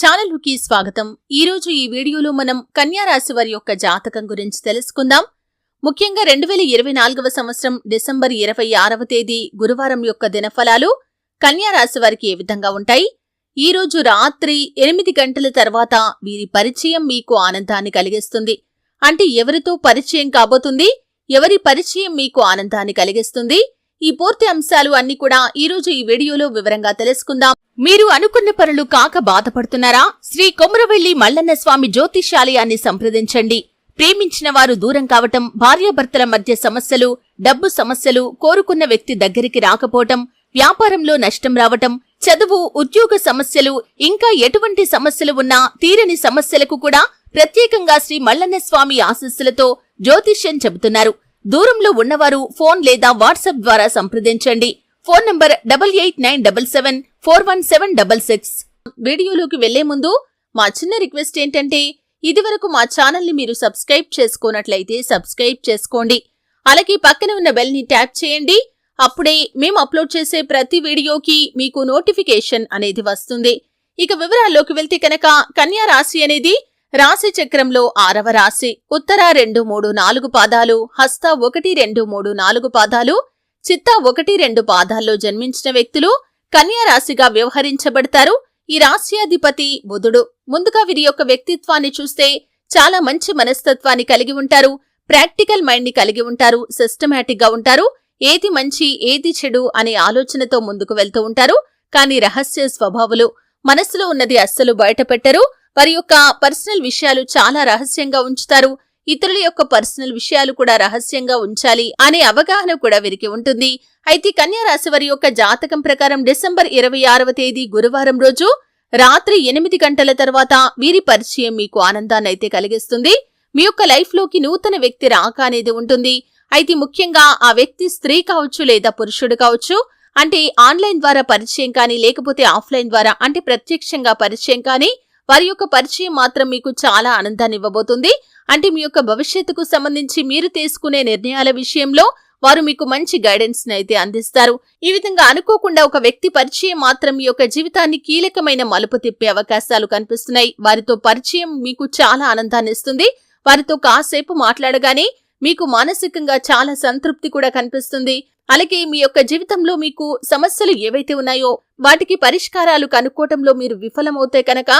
ఛానల్కి స్వాగతం. ఈరోజు ఈ వీడియోలో మనం కన్యారాశి వారి యొక్క జాతకం గురించి తెలుసుకుందాం. ముఖ్యంగా రెండు వేల ఇరవై నాలుగవ సంవత్సరం డిసెంబర్ ఇరవై ఆరవ తేదీ గురువారం యొక్క దినఫలాలు కన్యారాశి వారికి ఏ విధంగా ఉంటాయి? ఈ రోజు రాత్రి ఎనిమిది గంటల తర్వాత వీరి పరిచయం మీకు ఆనందాన్ని కలిగిస్తుంది. అంటే ఎవరితో పరిచయం కాబోతుంది? ఎవరి పరిచయం మీకు ఆనందాన్ని కలిగిస్తుంది? ఈ పూర్తి అంశాలు అన్ని కూడా ఈ రోజు ఈ వీడియోలో వివరంగా తెలుసుకుందాం. మీరు అనుకున్న పనులు కాక బాధపడుతున్నారా? శ్రీ కొమరవెల్లి మల్లన్న స్వామి జ్యోతిషాలయాన్ని సంప్రదించండి. ప్రేమించిన వారు దూరం కావటం భార్యాభర్తల మధ్య సమస్యలు డబ్బు సమస్యలు కోరుకున్న వ్యక్తి దగ్గరికి రాకపోవటం వ్యాపారంలో నష్టం రావటం చదువు ఉద్యోగ సమస్యలు ఇంకా ఎటువంటి సమస్యలు ఉన్నా తీరని సమస్యలకు కూడా ప్రత్యేకంగా శ్రీ మల్లన్న స్వామి ఆశస్సులతో జ్యోతిష్యం చెబుతున్నారు. దూరంలో ఉన్నవారు ఫోన్ లేదా వాట్సాప్ ద్వారా సంప్రదించండి. Phone number double eight nine double seven four one seven double six. వీడియోలోకి వెళ్ళే ముందు మా చిన్న రిక్వెస్ట్ ఏంటంటే ఇదివరకు మా ఛానల్ని మీరు సబ్స్క్రైబ్ చేసుకోనట్లయితే సబ్స్క్రైబ్ చేసుకోండి. అలాగే పక్కన ఉన్న బెల్ని ట్యాప్ చేయండి. అప్పుడే మేము అప్లోడ్ చేసే ప్రతి వీడియోకి మీకు నోటిఫికేషన్ అనేది వస్తుంది. ఇక వివరాల్లోకి వెళ్తే కనుక కన్యా రాశి అనేది రాశి చక్రంలో ఆరవ రాశి. ఉత్తర రెండు మూడు నాలుగు పాదాలు హస్త ఒకటి రెండు మూడు నాలుగు పాదాలు చిత్త ఒకటి రెండు పాదాల్లో జన్మించిన వ్యక్తులు కన్యా రాశిగా వ్యవహరించబడతారు. ఈ రాశ్యాధిపతి బుధుడు. ముందుగా వీరి యొక్క వ్యక్తిత్వాన్ని చూస్తే చాలా మంచి మనస్తత్వాన్ని కలిగి ఉంటారు. ప్రాక్టికల్ మైండ్ని కలిగి ఉంటారు. సిస్టమేటిక్గా ఉంటారు. ఏది మంచి ఏది చెడు అనే ఆలోచనతో ముందుకు వెళ్తూ ఉంటారు. కానీ రహస్య స్వభావులు మనస్సులో ఉన్నది అస్సలు బయటపెట్టరు. వారి యొక్క పర్సనల్ విషయాలు చాలా రహస్యంగా ఉంచుతారు. ఇతరుల యొక్క పర్సనల్ విషయాలు కూడా రహస్యంగా ఉంచాలి అనే అవగాహన కూడా వీరికి ఉంటుంది. అయితే కన్యారాశి వారి యొక్క జాతకం ప్రకారం డిసెంబర్ ఇరవై ఆరవ తేదీ గురువారం రోజు రాత్రి ఎనిమిది గంటల తర్వాత వీరి పరిచయం మీకు ఆనందాన్ని అయితే కలిగిస్తుంది. మీ యొక్క లైఫ్లోకి నూతన వ్యక్తి రాక అనేది ఉంటుంది. అయితే ముఖ్యంగా ఆ వ్యక్తి స్త్రీ కావచ్చు లేదా పురుషుడు కావచ్చు అంటే ఆన్లైన్ ద్వారా పరిచయం కానీ లేకపోతే ఆఫ్లైన్ ద్వారా అంటే ప్రత్యక్షంగా పరిచయం కానీ వారి యొక్క పరిచయం మాత్రం మీకు చాలా ఆనందాన్ని ఇవ్వబోతుంది. అంటే మీ యొక్క భవిష్యత్తుకు సంబంధించి మీరు తీసుకునే నిర్ణయాల విషయంలో వారు మీకు మంచి గైడెన్స్ అయితే అందిస్తారు. ఈ విధంగా అనుకోకుండా ఒక వ్యక్తి పరిచయం మాత్రం మీ యొక్క జీవితాన్ని కీలకమైన మలుపు తిప్పే అవకాశాలు కనిపిస్తున్నాయి. వారితో పరిచయం మీకు చాలా ఆనందాన్ని ఇస్తుంది. వారితో కాసేపు మాట్లాడగానే మీకు మానసికంగా చాలా సంతృప్తి కూడా కనిపిస్తుంది. అలాగే మీ యొక్క జీవితంలో మీకు సమస్యలు ఏవైతే ఉన్నాయో వాటికి పరిష్కారాలు కనుక్కోవటంలో మీరు విఫలమవుతే కనుక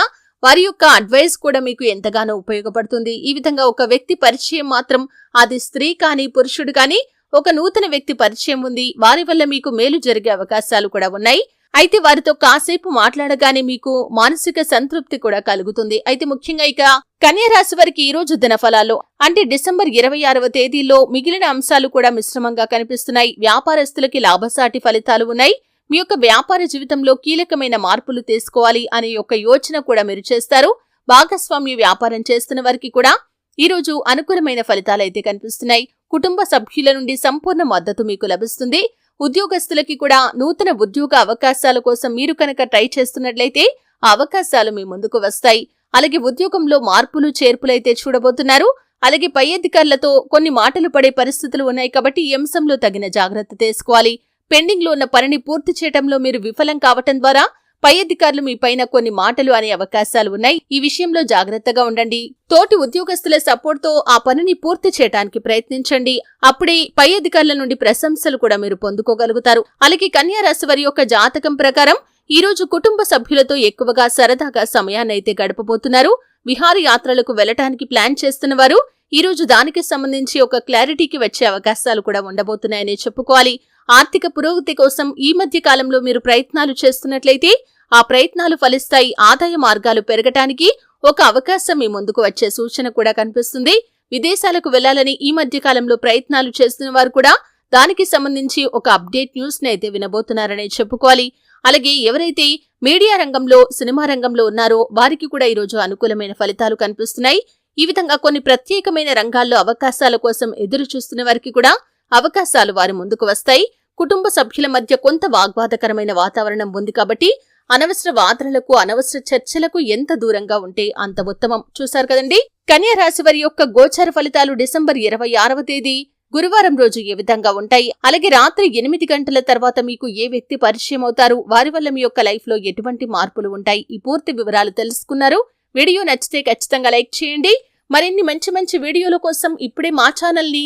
వారి యొక్క అడ్వైస్ కూడా మీకు ఎంతగానో ఉపయోగపడుతుంది. ఈ విధంగా ఒక వ్యక్తి పరిచయం మాత్రం అది స్త్రీ కానీ పురుషుడు కానీ ఒక నూతన వ్యక్తి పరిచయం ఉంది. వారి వల్ల మీకు మేలు జరిగే అవకాశాలు కూడా ఉన్నాయి. అయితే వారితో కాసేపు మాట్లాడగానే మీకు మానసిక సంతృప్తి కూడా కలుగుతుంది. అయితే ముఖ్యంగా ఇక కన్యా రాశి వారికి ఈ రోజు దినఫలాలు అంటే డిసెంబర్ ఇరవై ఆరవ తేదీలో మిగిలిన అంశాలు కూడా మిశ్రమంగా కనిపిస్తున్నాయి. వ్యాపారస్తులకి లాభసాటి ఫలితాలు ఉన్నాయి. మీ యొక్క వ్యాపార జీవితంలో కీలకమైన మార్పులు తీసుకోవాలి అనే యొక్క యోచన కూడా మీరు చేస్తారు. భాగస్వామ్య వ్యాపారం చేస్తున్న వారికి కూడా ఈ రోజు అనుకూలమైన ఫలితాలైతే కనిపిస్తున్నాయి. కుటుంబ సభ్యుల నుండి సంపూర్ణ మద్దతు మీకు లభిస్తుంది. ఉద్యోగస్తులకి కూడా నూతన ఉద్యోగ అవకాశాల కోసం మీరు కనుక ట్రై చేస్తున్నట్లయితే ఆ అవకాశాలు మీ ముందుకు వస్తాయి. అలాగే ఉద్యోగంలో మార్పులు చేర్పులైతే చూడబోతున్నారు. అలాగే పై అధికారులతో కొన్ని మాటలు పడే పరిస్థితులు ఉన్నాయి కాబట్టి ఈ అంశంలో తగిన జాగ్రత్త తీసుకోవాలి. పెండింగ్లో ఉన్న పనిని పూర్తి చేయడంలో మీరు విఫలం కావటం ద్వారా పై అధికారులు మీ పైన కొన్ని మాటలు అనే అవకాశాలు ఉన్నాయి. ఈ విషయంలో జాగ్రత్తగా ఉండండి. తోటి ఉద్యోగస్తుల సపోర్ట్తో ఆ పనిని పూర్తి చేయడానికి ప్రయత్నించండి. అప్పుడే పై అధికారుల నుండి ప్రశంసలు కూడా మీరు పొందుకోగలుగుతారు. అలాగే కన్యా రాశి వారి యొక్క జాతకం ప్రకారం ఈ రోజు కుటుంబ సభ్యులతో ఎక్కువగా సరదాగా సమయాన్నైతే గడపబోతున్నారు. విహారయాత్రలకు వెళ్ళటానికి ప్లాన్ చేస్తున్న వారు ఈ రోజు దానికి సంబంధించి ఒక క్లారిటీకి వచ్చే అవకాశాలు కూడా ఉండబోతున్నాయని చెప్పుకోవాలి. ఆర్థిక పురోగతి కోసం ఈ మధ్య కాలంలో మీరు ప్రయత్నాలు చేస్తున్నట్లయితే ఆ ప్రయత్నాలు ఫలిస్తాయి ఆదాయ మార్గాలు పెరగటానికి ఒక అవకాశం మీ ముందుకు వచ్చే సూచన కూడా కనిపిస్తుంది. విదేశాలకు వెళ్ళాలని ఈ మధ్య కాలంలో ప్రయత్నాలు చేస్తున్న వారు కూడా దానికి సంబంధించి ఒక అప్డేట్ న్యూస్ని అయితే వినబోతున్నారనే చెప్పుకోవాలి. అలాగే ఎవరైతే మీడియా రంగంలో సినిమా రంగంలో ఉన్నారో వారికి కూడా ఈరోజు అనుకూలమైన ఫలితాలు కనిపిస్తున్నాయి. ఈ విధంగా కొన్ని ప్రత్యేకమైన రంగాల్లో అవకాశాల కోసం ఎదురు చూస్తున్న వారికి కూడా అవకాశాలు వారి ముందుకు వస్తాయి. కుటుంబ సభ్యుల మధ్య కొంత వాగ్వాదకరమైన వాతావరణం ఉంది కాబట్టి అనవసర వాదనలకు అనవసర చర్చలకు ఎంత దూరంగా ఉంటే అంత ఉత్తమం. చూశారు కదండి? కన్యా రాశి వారి యొక్క గోచర ఫలితాలు డిసెంబర్ ఇరవై ఆరవ తేదీ గురువారం రోజు ఏ విధంగా ఉంటాయి? అలాగే రాత్రి ఎనిమిది గంటల తర్వాత మీకు ఏ వ్యక్తి పరిచయం అవుతారు? వారి వల్ల మీ యొక్క లైఫ్లో ఎటువంటి మార్పులు ఉంటాయి? ఈ పూర్తి వివరాలు తెలుసుకున్నారు. వీడియో నచ్చితే ఖచ్చితంగా లైక్ చేయండి. మరిన్ని మంచి మంచి వీడియోల కోసం ఇప్పుడే మా ఛానల్ని